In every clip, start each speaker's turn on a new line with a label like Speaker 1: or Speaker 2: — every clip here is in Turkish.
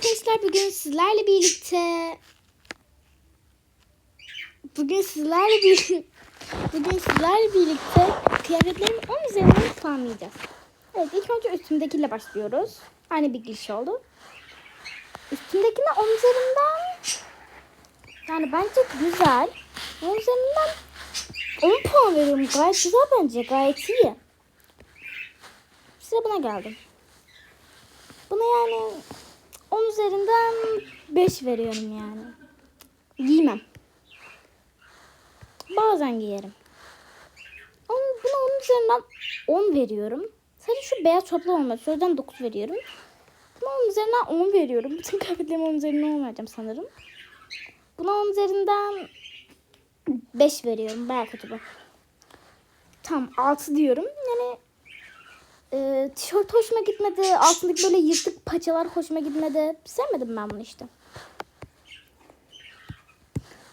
Speaker 1: arkadaşlar bugün sizlerle birlikte bugün sizlerle birlikte bugün sizlerle birlikte kıyafetlerin 10 üzerinden puanlayacağız. Evet ilk önce üstümdekiyle başlıyoruz. Aynı bir giriş oldu. Üstümdekine 10 üzerinden yani bence güzel. 10 üzerinden 10 puan veriyorum. Gayet güzel bence. Gayet iyi. Sıra buna geldim. Buna yani 10 üzerinden 5 veriyorum yani. Giymem. Bazen giyerim. On- Buna 10 üzerinden 10 veriyorum. Sadece şu beyaz çoraplar olmaz. O yüzden 9 veriyorum. Buna 10 üzerinden 10 veriyorum. Bütün kıyafetlerime 10 üzerinden 10 vereceğim sanırım. Buna 10 üzerinden 5 veriyorum. Bayağı kötü bu. Tam 6 diyorum. Yani e, tişört hoşuma gitmedi. Altındaki böyle yırtık paçalar hoşuma gitmedi. Sevmedim ben bunu işte.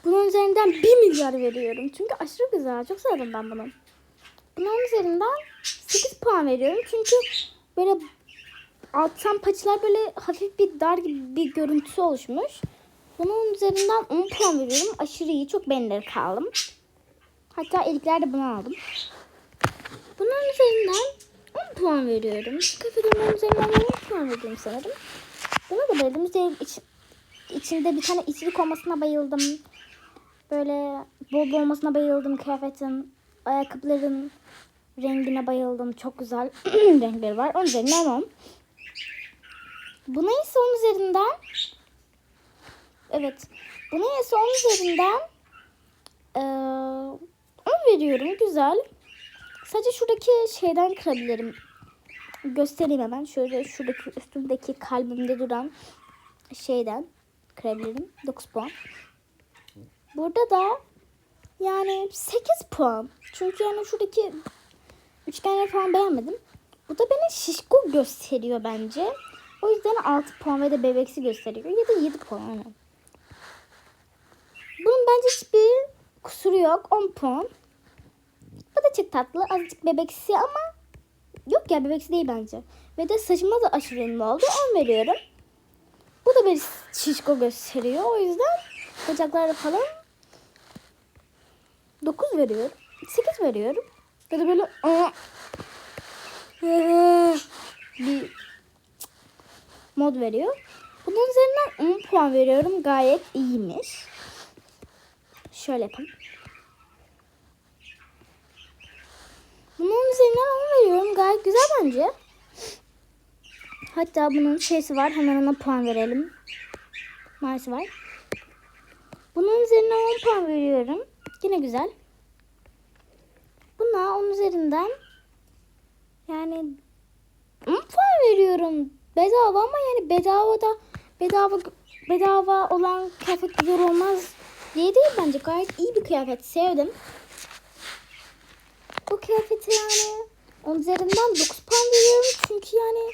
Speaker 1: Bunun üzerinden 1 milyar veriyorum. Çünkü aşırı güzel. Çok sevdim ben bunu. Bunun üzerinden 8 puan veriyorum. Çünkü böyle alttan paçalar böyle hafif bir dar gibi bir görüntüsü oluşmuş. Bunun üzerinden 10 puan veriyorum. Aşırı iyi. Çok beğenilir kaldım. Hatta ilklerde bunu aldım. Bunun üzerinden 10 puan veriyorum. Kafederin üzerinden 10 puan veriyorum sanırım. Buna da bayıldım. Üzeri, iç, içinde bir tane içlik olmasına bayıldım. Böyle bol bol olmasına bayıldım kıyafetin. Ayakkabıların rengine bayıldım. Çok güzel renkleri var. Onun üzerinden 10. Buna ise 10 üzerinden Evet. Buna ise 10 üzerinden eee 10 veriyorum. Güzel. Sadece şuradaki şeyden kırabilirim. Göstereyim hemen. Şöyle şuradaki üstümdeki kalbimde duran şeyden kırabilirim. 9 puan. Burada da yani 8 puan. Çünkü yani şuradaki üçgenleri falan beğenmedim. Bu da beni şişko gösteriyor bence. O yüzden 6 puan ve de bebeksi gösteriyor. Ya da 7 puan. Bunun bence hiçbir kusuru yok. 10 puan. Bu da çok tatlı. Azıcık bebeksi ama yok ya bebeksi değil bence. Ve de saçıma da aşırı ünlü oldu. 10 veriyorum. Bu da bir şişko gösteriyor. O yüzden bacaklarda falan 9 veriyorum. 8 veriyorum. Ya da böyle bir mod veriyor. Bunun üzerinden 10 puan veriyorum. Gayet iyiymiş. Şöyle yapayım. Bunun üzerinden 10 veriyorum. Gayet güzel bence. Hatta bunun şeysi var. Hemen ona puan verelim. Maalesef var. Bunun üzerinden 10 puan veriyorum. Yine güzel. Buna 10 üzerinden yani 10 puan veriyorum. Bedava ama yani bedava da bedava bedava olan kıyafet güzel olmaz diye değil bence. Gayet iyi bir kıyafet. Sevdim. Bu kıyafeti yani 10 üzerinden 9 puan veriyorum. Çünkü yani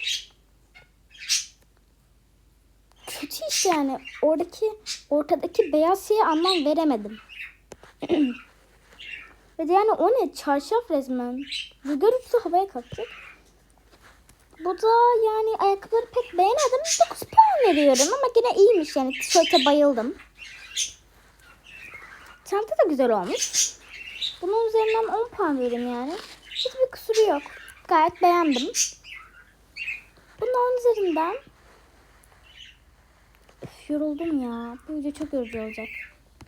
Speaker 1: kötü işte yani. Oradaki ortadaki beyaz şeye anlam veremedim. Ve de yani o ne? Çarşaf resmen. Rüzgar uçsa havaya kalkacak. Bu da yani ayakkabıları pek beğenemedim. 9 puan veriyorum ama yine iyiymiş yani. Tişörte bayıldım. Çanta da güzel olmuş. Bunun üzerinden 10 puan veririm yani. Hiçbir kusuru yok. Gayet beğendim. Bunun 10 üzerinden Üf, yoruldum ya. Bu video çok yorucu olacak.